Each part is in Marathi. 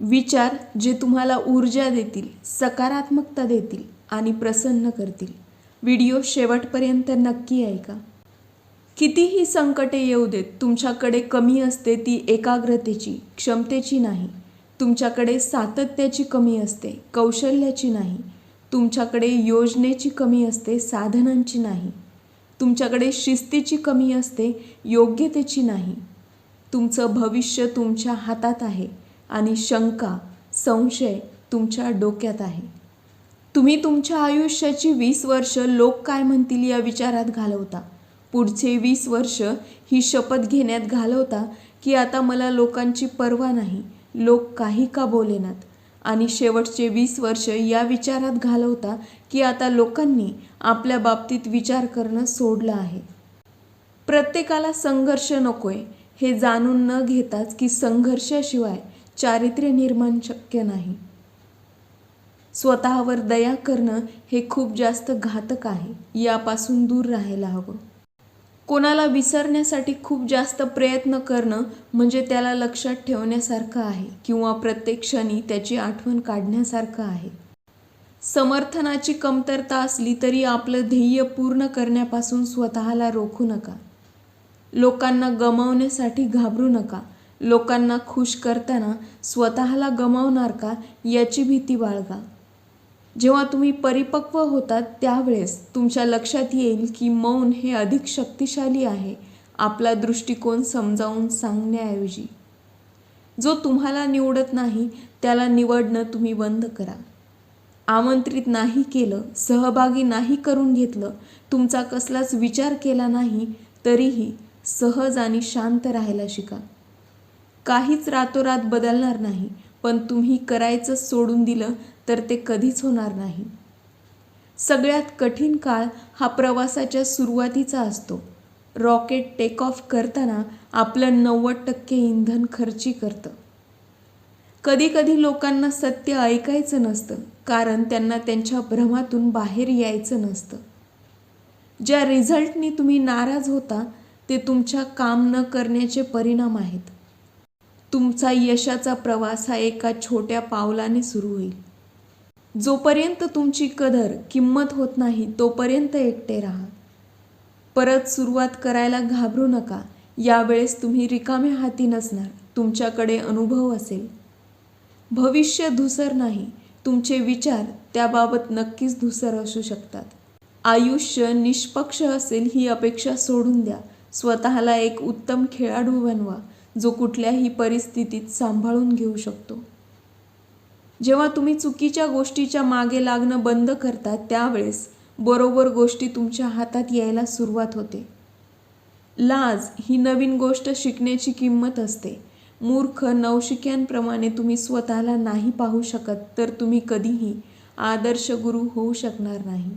विचार जे तुम्हाला ऊर्जा देतील सकारात्मकता देतील आणि प्रसन्न करतील. व्हिडिओ शेवटपर्यंत नक्की ऐका. कितीही संकटे येऊ देत तुमच्याकडे कमी असते ती एकाग्रतेची क्षमतेची नाही. तुमच्याकडे सातत्याची कमी असते कौशल्याची नाही. तुमच्याकडे योजनेची कमी असते साधनांची नाही. तुमच्याकडे शिस्तीची कमी असते योग्यतेची नाही. तुमचं भविष्य तुमच्या हातात आहे. आणि शंका संशय तुमच्या डोक्यात आहे. तुम्ही तुमच्या आयुष्याची वीस वर्ष लोक काय म्हणतील या विचारात घालवता? पुढचे वीस वर्ष ही शपथ घेण्यात घालवता की आता मला लोकांची पर्वा नाही लोक काही का बोलेनात? आणि शेवटचे वीस वर्ष या विचारात घालवता की आता लोकांनी आपल्या बाबतीत विचार करणं सोडलं आहे. प्रत्येकाला संघर्ष नकोय हे जाणून न घेताच की संघर्षाशिवाय चारित्र्य निर्माण शक्य नाही. स्वतःवर दया करणं हे खूप जास्त घातक आहे. यापासून दूर राहायला हवं. कोणाला विसरण्यासाठी खूप जास्त प्रयत्न करणं म्हणजे त्याला लक्षात ठेवण्यासारखं आहे किंवा प्रत्येक क्षणी त्याची आठवण काढण्यासारखं आहे. समर्थनाची कमतरता असली तरी आपलं ध्येय पूर्ण करण्यापासून स्वतःला रोखू नका. लोकांना गमावण्यासाठी घाबरू नका. लोकांना खुश करताना स्वतःला गमावणार का याची भीती बाळगा. जेव्हा तुम्ही परिपक्व होतात त्यावेळेस तुमच्या लक्षात येईल की मौन हे अधिक शक्तिशाली आहे आपला दृष्टिकोन समजावून सांगण्याऐवजी. जो तुम्हाला निवडत नाही त्याला निवडणं तुम्ही बंद करा. आमंत्रित नाही केलं सहभागी नाही करून घेतलं तुमचा कसलाच विचार केला नाही तरीही सहज आणि शांत राहायला शिका. काहीच रातोरात बदलणार नाही पण तुम्ही करायचं सोडून दिलं तर ते कधीच होणार नाही. सगळ्यात कठीण काळ हा प्रवासाच्या सुरुवातीचा असतो. रॉकेट टेक ऑफ करताना आपलं नव्वद टक्के इंधन खर्ची करतं. कधी कधी लोकांना सत्य ऐकायचं नसतं कारण त्यांना त्यांच्या भ्रमातून बाहेर यायचं नसतं. ज्या रिझल्टनी तुम्ही नाराज होता ते तुमच्या काम न करण्याचे परिणाम आहेत. तुमचा यशाचा प्रवास हा एका छोट्या पावलाने सुरू होईल. जोपर्यंत तुमची कदर किंमत होत नाही तोपर्यंत एकटे राहा. परत सुरुवात करायला घाबरू नका. यावेळेस तुम्ही रिकाम्या हाती नसणार. तुमच्याकडे अनुभव असेल. भविष्य धुसर नाही. तुमचे विचार त्याबाबत नक्कीच धुसर असू शकतात. आयुष्य निष्पक्ष असेल ही अपेक्षा सोडून द्या. स्वतःला एक उत्तम खेळाडू बनवा. जो कुठल्याही परिस्थितीत सांभाळून घेऊ शकतो. जेव्हा तुम्ही चुकीच्या गोष्टीच्या मागे लागणं बंद करता त्यावेळेस बरोबर गोष्टी तुमच्या हातात यायला सुरुवात होते. लाज ही नवीन गोष्ट शिकण्याची किंमत असते. मूर्ख नवशिक्यांप्रमाणे तुम्ही स्वतःला नाही पाहू शकत तर तुम्ही कधीही आदर्श गुरु होऊ शकणार नाही.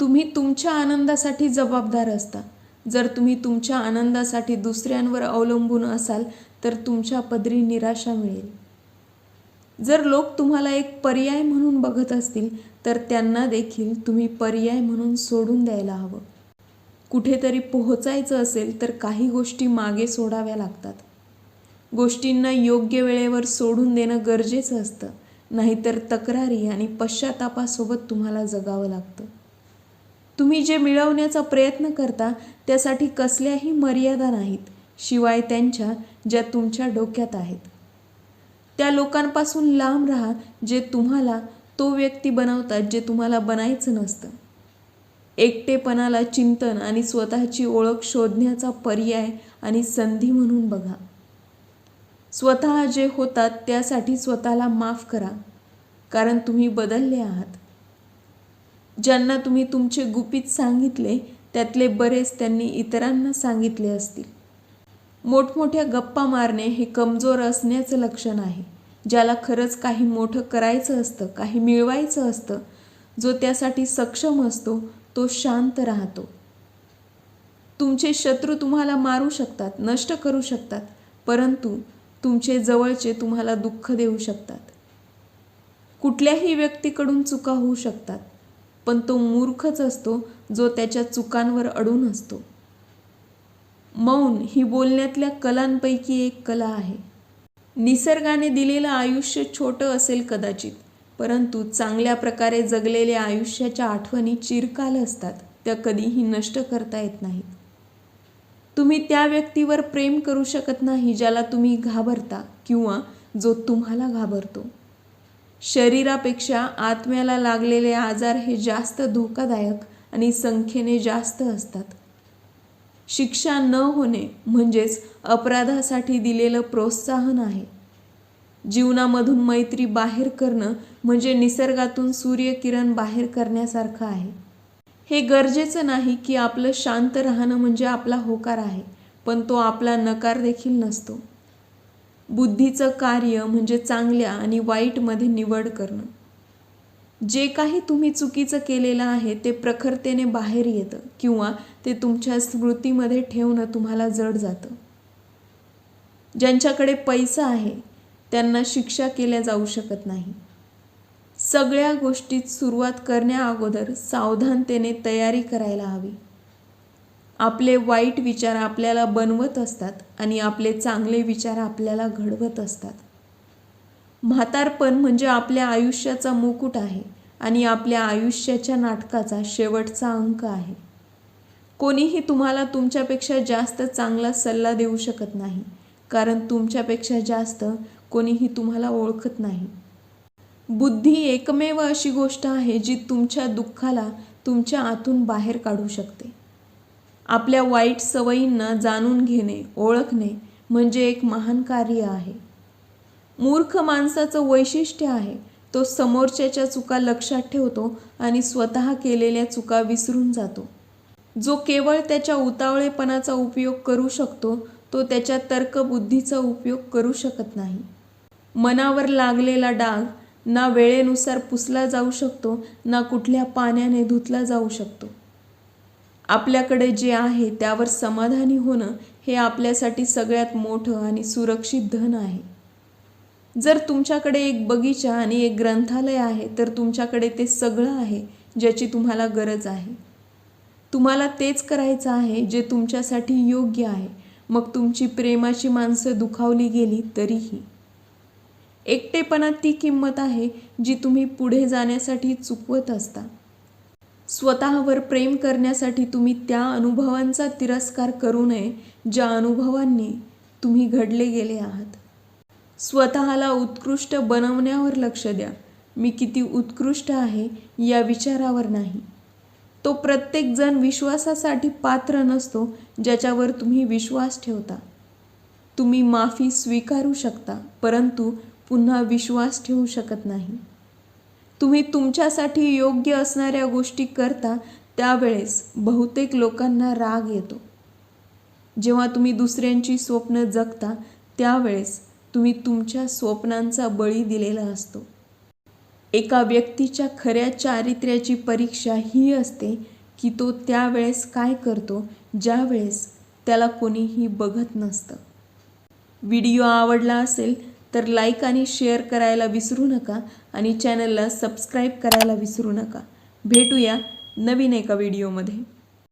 तुम्ही तुमच्या आनंदासाठी जबाबदार असता. जर तुम्ही तुमच्या आनंदासाठी दुसऱ्यांवर अवलंबून असाल तर तुमच्या पदरी निराशा मिळेल. जर लोक तुम्हाला एक पर्याय म्हणून बघत असतील तर त्यांना देखील तुम्ही पर्याय म्हणून सोडून द्यायला हवं. कुठेतरी पोहोचायचं असेल तर काही गोष्टी मागे सोडाव्या लागतात. गोष्टींना योग्य वेळेवर सोडून देणं गरजेचं असतं नाहीतर तक्रारी आणि पश्चातापासोबत तुम्हाला जगावं लागतं. तुम्ही जे मिळवण्याचा प्रयत्न करता त्यासाठी कसल्याही मर्यादा नाहीत शिवाय त्यांच्या ज्या तुमच्या डोक्यात आहेत. त्या लोकांपासून लांब राहा जे तुम्हाला तो व्यक्ती बनवतात जे तुम्हाला बनायचं नसतं. एकटेपणाला चिंतन आणि स्वतःची ओळख शोधण्याचा पर्याय आणि संधी म्हणून बघा. स्वतः जे होतात त्यासाठी स्वतःला माफ करा कारण तुम्ही बदलले आहात. ज्यांना तुम्ही तुमचे गुपित सांगितले त्यातले बरेच त्यांनी इतरांना सांगितले असतील. मोठमोठ्या गप्पा मारणे हे कमजोर असण्याचं लक्षण आहे. ज्याला खरंच काही मोठं करायचं असतं काही मिळवायचं असतं जो त्यासाठी सक्षम असतो तो शांत राहतो. तुमचे शत्रू तुम्हाला मारू शकतात नष्ट करू शकतात परंतु तुमचे जवळचे तुम्हाला दुःख देऊ शकतात. कुठल्याही व्यक्तीकडून चुका होऊ शकतात. पण तो मूर्खच असतो जो त्याच्या चुकांवर अडून असतो. मौन ही बोलण्यातल्या कलांपैकी एक कला आहे. निसर्गाने दिलेलं आयुष्य छोटं असेल कदाचित परंतु चांगल्या प्रकारे जगलेल्या आयुष्याच्या आठवणी चिरकाल असतात त्या कधीही नष्ट करता येत नाहीत. तुम्ही त्या व्यक्तीवर प्रेम करू शकत नाही ज्याला तुम्ही घाबरता किंवा जो तुम्हाला घाबरतो. शरीरापेक्षा आत्म्याला लागलेले आजार हे जास्त धोकादायक आणि संख्येने जास्त असतात. शिक्षा न होणे म्हणजेच अपराधासाठी दिलेलं प्रोत्साहन आहे. जीवनामधून मैत्री बाहेर करणं म्हणजे निसर्गातून सूर्यकिरण बाहेर करण्यासारखं आहे. हे गरजेचं नाही की आपलं शांत राहणं म्हणजे आपला होकार आहे पण तो आपला नकार देखील नसतो. बुद्धीचं कार्य म्हणजे चांगल्या आणि वाईटमध्ये निवड करणं. जे काही तुम्ही चुकीचं केलेलं आहे ते प्रखरतेने बाहेर येतं किंवा ते तुमच्या स्मृतीमध्ये ठेवणं तुम्हाला जड जातं. ज्यांच्याकडे पैसा आहे त्यांना शिक्षा केल्या जाऊ शकत नाही. सगळ्या गोष्टीत सुरुवात करण्याअगोदर सावधानतेने तयारी करायला हवी. आपले वाईट विचार आपल्याला बनवत असतात आणि आपले चांगले विचार आपल्याला घडवत असतात. म्हातारपण म्हणजे आपल्या आयुष्याचा मुकुट आहे आणि आपल्या आयुष्याच्या नाटकाचा शेवटचा अंक आहे. कोणीही तुम्हाला तुमच्यापेक्षा जास्त चांगला सल्ला देऊ शकत नाही कारण तुमच्यापेक्षा जास्त कोणीही तुम्हाला ओळखत नाही. बुद्धी एकमेव अशी गोष्ट आहे जी तुमच्या दुःखाला तुमच्या आतून बाहेर काढू शकते. आपल्या वाईट सवयींना जाणून घेणे ओळखणे म्हणजे एक महान कार्य आहे. मूर्ख माणसाचं वैशिष्ट्य आहे. तो समोरच्याच्या चुका लक्षात ठेवतो आणि स्वतः केलेल्या चुका विसरून जातो. जो केवळ त्याच्या उतावळेपणाचा उपयोग करू शकतो तो त्याच्या तर्कबुद्धीचा उपयोग करू शकत नाही. मनावर लागलेला डाग ना वेळेनुसार पुसला जाऊ शकतो ना कुठल्या पाण्याने धुतला जाऊ शकतो. आपल्याकडे जे आहे त्यावर समाधानी होणं हे आपल्यासाठी सगळ्यात मोठं आणि सुरक्षित धन आहे. जर तुमच्याकडे एक बगीचा आणि एक ग्रंथालय आहे तर तुमच्याकडे ते सगळं आहे ज्याची तुम्हाला गरज आहे. तुम्हाला तेच करायचं आहे जे तुमच्यासाठी योग्य आहे. मग तुमची प्रेमाची माणसं दुखावली गेली तरीही. एकटेपणात ती किंमत आहे जी तुम्ही पुढे जाण्यासाठी चुकवत असता. स्वतःवर प्रेम करण्यासाठी तुम्ही त्या अनुभवांचा तिरस्कार करू नये ज्या अनुभवांनी तुम्ही घडले गेले आहात. स्वतःला उत्कृष्ट बनवण्यावर लक्ष द्या. मी किती उत्कृष्ट आहे या विचारावर नाही. तो प्रत्येकजण विश्वासासाठी पात्र नसतो ज्याच्यावर तुम्ही विश्वास ठेवता. तुम्ही माफी स्वीकारू शकता परंतु पुन्हा विश्वास ठेवू शकत नाही. तुम्ही तुमच्यासाठी योग्य असणाऱ्या गोष्टी करता त्यावेळेस बहुतेक लोकांना राग येतो. जेव्हा तुम्ही दुसऱ्यांची स्वप्न जगता त्यावेळेस तुम्ही तुमच्या स्वप्नांचा बळी दिलेला असतो. एका व्यक्तीच्या खऱ्या चारित्र्याची परीक्षा ही असते की तो त्यावेळेस काय करतो ज्यावेळेस त्याला कोणीही बघत नसतं. व्हिडिओ आवडला असेल तर लाईक आणि शेअर करायला विसरू नका आणि चॅनलला सबस्क्राईब करायला विसरू नका. भेटूया नवीन एका व्हिडिओमध्ये